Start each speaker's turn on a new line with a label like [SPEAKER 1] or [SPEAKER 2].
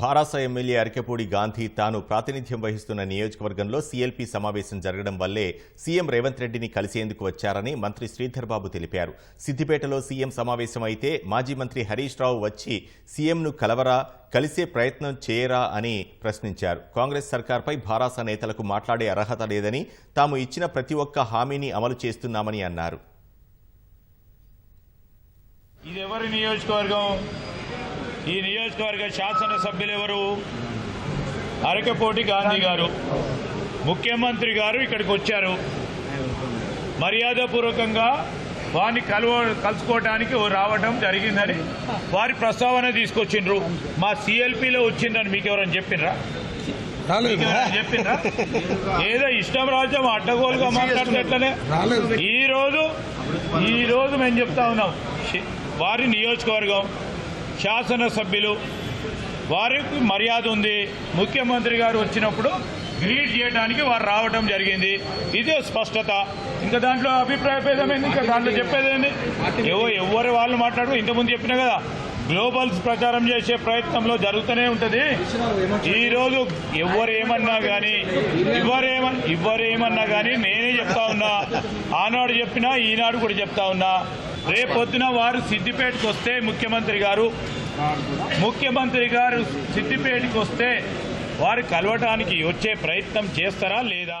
[SPEAKER 1] Bharasa MLA Arekapudi Gandhi తాను ప్రాతినిధ్యం వహిస్తున్న నియోజకవర్గంలో సీఎల్పీ సమావేశం జరగడం వల్లే సీఎం రేవంత్ రెడ్డిని కలిసేందుకు వచ్చారని మంత్రి శ్రీధర్ బాబు తెలిపారు. సిద్దిపేటలో సీఎం సమావేశం అయితే మాజీ మంత్రి హరీష్ రావు వచ్చి సీఎంను కలవరా కలిసే ప్రయత్నం చేయరా అని ప్రశ్నించారు. కాంగ్రెస్ సర్కార్పై భారాస నేతలకు మాట్లాడే అర్హత లేదని తాము ఇచ్చిన ప్రతి ఒక్క హామీని అమలు చేస్తున్నామని అన్నారు.
[SPEAKER 2] ఇది ఎవరి నియోజకవర్గం? ఈ నియోజకవర్గ శాసనసభ్యులు ఎవరు అరకపోటి గాంధీ గారు. ముఖ్యమంత్రి గారు ఇక్కడికి వచ్చారు. మర్యాదపూర్వకంగా వారిని కలువ కలుసుకోవడానికి రావడం జరిగిందని వారి ప్రస్తావన తీసుకొచ్చిండ్రు. మా సిఎల్పిలో వచ్చిందని మీకు ఎవరైనా చెప్పినరా? చెప్పినరా? ఏదో ఇష్టం రాజ్యం అడ్డగోలుగా మాట్లాడినట్లనే
[SPEAKER 3] రాలేదు
[SPEAKER 2] ఈ రోజు ఈ రోజు మేము చెప్తా ఉన్నాం. వారి నియోజకవర్గం శాసనసభ్యులు వారికి మర్యాద ఉంది. ముఖ్యమంత్రి గారు వచ్చినప్పుడు గ్రీట్ చేయడానికి వారు రావడం జరిగింది. ఇదే స్పష్టత. ఇంకా దాంట్లో అభిప్రాయ భేదమైంది ఇంకా దాంట్లో చెప్పేదేంది ఏవో ఎవరు వాళ్ళు మాట్లాడు ఇంతకుముందు చెప్పినా కదా గ్లోబల్స్ ప్రచారం చేసే ప్రయత్నంలో జరుగుతూనే ఉంటుంది. ఈ రోజు ఎవరు ఏమన్నా కానీ ఇవ్వరేమ ఇవ్వరేమన్నా కానీ నేనే చెప్తా ఉన్నా. ఆనాడు చెప్పినా ఈనాడు కూడా చెప్తా ఉన్నా. రేపొద్దున వారు సిద్దిపేటకు వస్తే ముఖ్యమంత్రి గారు. ముఖ్యమంత్రి గారు సిద్దిపేటకు వస్తే వారు కలవటానికి వచ్చే ప్రయత్నం చేస్తారా లేదా?